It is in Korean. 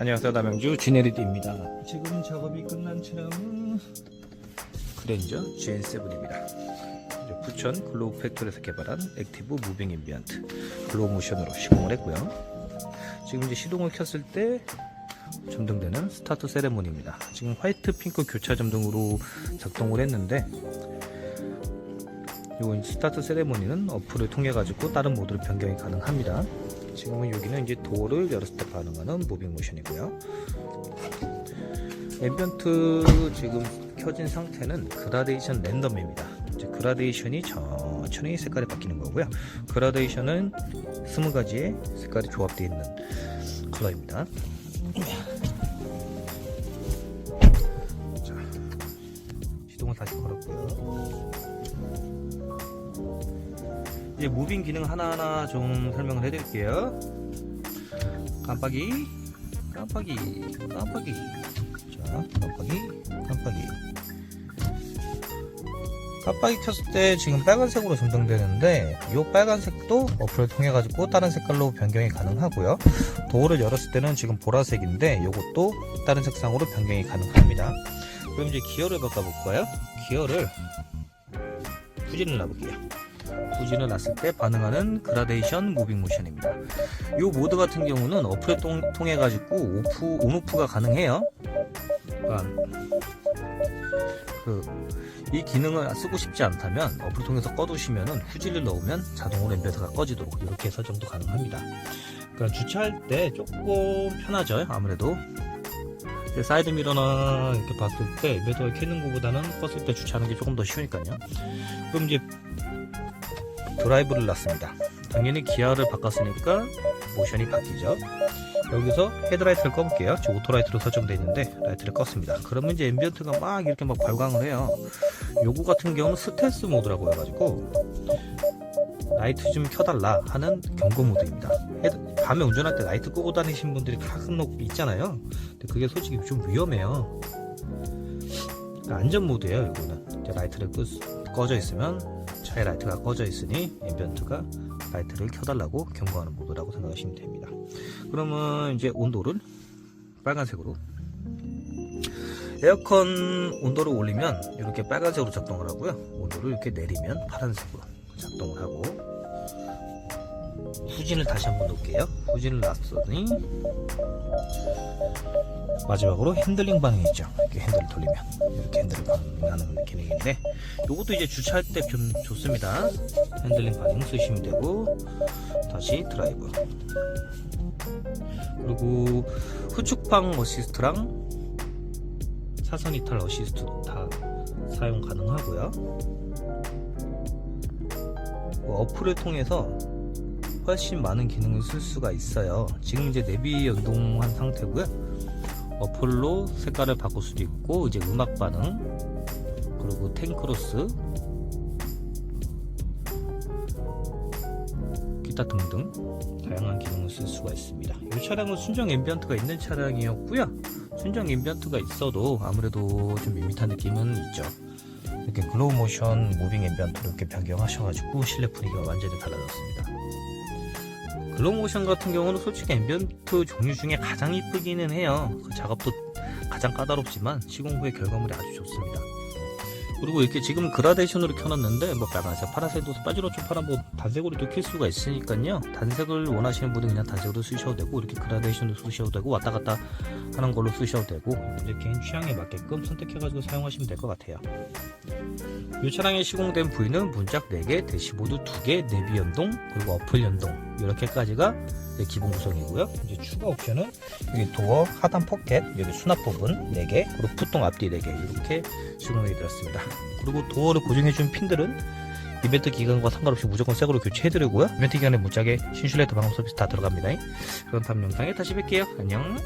안녕하세요 남영주. 지네리드입니다. 지금 작업이 끝난 차량은 그랜저 GN7입니다. 이제 부천 글로우 팩토리에서 개발한 액티브 무빙 앰비언트. 글로우 모션으로 시공을 했고요. 지금 이제 시동을 켰을 때 점등되는 스타트 세레모니입니다. 지금 화이트 핑크 교차 점등으로 작동을 했는데 이 스타트 세레모니는 어플을 통해 가지고 다른 모드로 변경이 가능합니다 지금은 여기는 이제 도어를 열었을 때 반응하는 무빙 모션이고요 앰비언트 지금 켜진 상태는 그라데이션 랜덤입니다. 그라데이션이 천천히 색깔이 바뀌는 거고요. 그라데이션은 20가지의 색깔이 조합되어 있는 컬러입니다. 자, 시동을 다시 걸었고요. 이제 무빙 기능 하나하나 좀 설명을 해드릴게요. 깜빡이, 깜빡이, 깜빡이. 자, 깜빡이, 깜빡이. 깜빡이 켰을 때 지금 빨간색으로 점등되는데 이 빨간색도 어플을 통해 가지고 다른 색깔로 변경이 가능하고요. 도어를 열었을 때는 지금 보라색인데 이것도 다른 색상으로 변경이 가능합니다. 그럼 이제 기어를 바꿔볼까요? 기어를 후진을 놔볼게요. 후진을 놨을 때 반응하는 그라데이션 무빙 모션입니다. 이 모드 같은 경우는 어플을 통- 통해 가지고 오프 온오프가 가능해요. 그러니까 그 이 기능을 쓰고 싶지 않다면 어플 통해서 꺼두시면은 후지를 넣으면 자동으로 엠베드가 꺼지도록 이렇게 설정도 가능합니다. 그러니까 주차할 때 조금 편하죠. 아무래도 사이드 미러나 이렇게 봤을 때 엠베드가 켜는 것보다는 껐을 때 주차하는 게 조금 더 쉬우니까요. 그럼 이제 드라이브를 놨습니다. 당연히 기아를 바꿨으니까 모션이 바뀌죠. 여기서 헤드라이트를 꺼볼게요. 지금 오토라이트로 설정되어 있는데 라이트를 껐습니다. 그러면 이제 앰비언트가 막 이렇게 막 발광을 해요. 요거 같은 경우는 스텔스 모드라고 해가지고 라이트 좀 켜달라 하는 경고 모드입니다. 밤에 운전할 때 라이트 끄고 다니신 분들이 가끔 있잖아요. 근데 그게 솔직히 좀 위험해요. 그러니까 안전 모드예요. 이거는 라이트를 끄, 꺼져 있으면 차의 라이트가 꺼져 있으니 앰비언트가 라이트를 켜달라고 경고하는 모드라고 생각하시면 됩니다. 그러면 이제 온도를 빨간색으로. 에어컨 온도를 올리면 이렇게 빨간색으로 작동을 하고요. 온도를 이렇게 내리면 파란색으로 작동을 하고 후진을 다시 한번 놓을게요. 후진을 놨더니 마지막으로 핸들링 반응이 있죠. 이렇게 핸들을 돌리면 이렇게 핸들을 반응하는 기능인데 이것도 이제 주차할 때 좀 좋습니다. 핸들링 반응 쓰시면 되고 다시 드라이브. 그리고 후축방 어시스트랑 사선 이탈 어시스트 다 사용 가능하고요. 뭐 어플을 통해서 훨씬 많은 기능을 쓸 수가 있어요. 지금 이제 내비 연동한 상태고요. 어플로 색깔을 바꿀 수도 있고 이제 음악 반응 그리고 탱크로스 기타 등등 다양한 기능을 쓸 수가 있습니다. 이 차량은 순정 앰비언트가 있는 차량이었고요. 순정 앰비언트가 있어도 아무래도 좀 밋밋한 느낌은 있죠. 이렇게 글로우 모션 무빙 앰비언트로 이렇게 변경하셔가지고 실내 분위기가 완전히 달라졌습니다. 글로우 모션 같은 경우는 솔직히 앰비언트 종류 중에 가장 이쁘기는 해요. 그 작업도 가장 까다롭지만 시공 후의 결과물이 아주 좋습니다. 그리고 이렇게 지금 그라데이션으로 켜놨는데 뭐 빨간색, 파란색도 빠지로초 파란 뭐 단색으로도 켤 수가 있으니까요. 단색을 원하시는 분은 그냥 단색으로 쓰셔도 되고 이렇게 그라데이션으로 쓰셔도 되고 왔다 갔다 하는 걸로 쓰셔도 되고 이제 개인 취향에 맞게끔 선택해가지고 사용하시면 될 것 같아요. 이 차량에 시공된 부위는 문짝 4개, 대시보드 2개, 내비 연동, 그리고 어플 연동 이렇게까지가 기본 구성이고요. 이제 추가 옵션은 여기 도어 하단 포켓, 여기 수납 부분 4개, 그리고 푸통 앞뒤 4개 이렇게 시공해 드렸습니다. 그리고 도어를 고정해준 핀들은 이벤트 기간과 상관없이 무조건 새거로 교체해드리고요. 이벤트 기간에 문짝에 신슐레이터 방음 서비스 다 들어갑니다. 그럼 다음 영상에 다시 뵐게요. 안녕.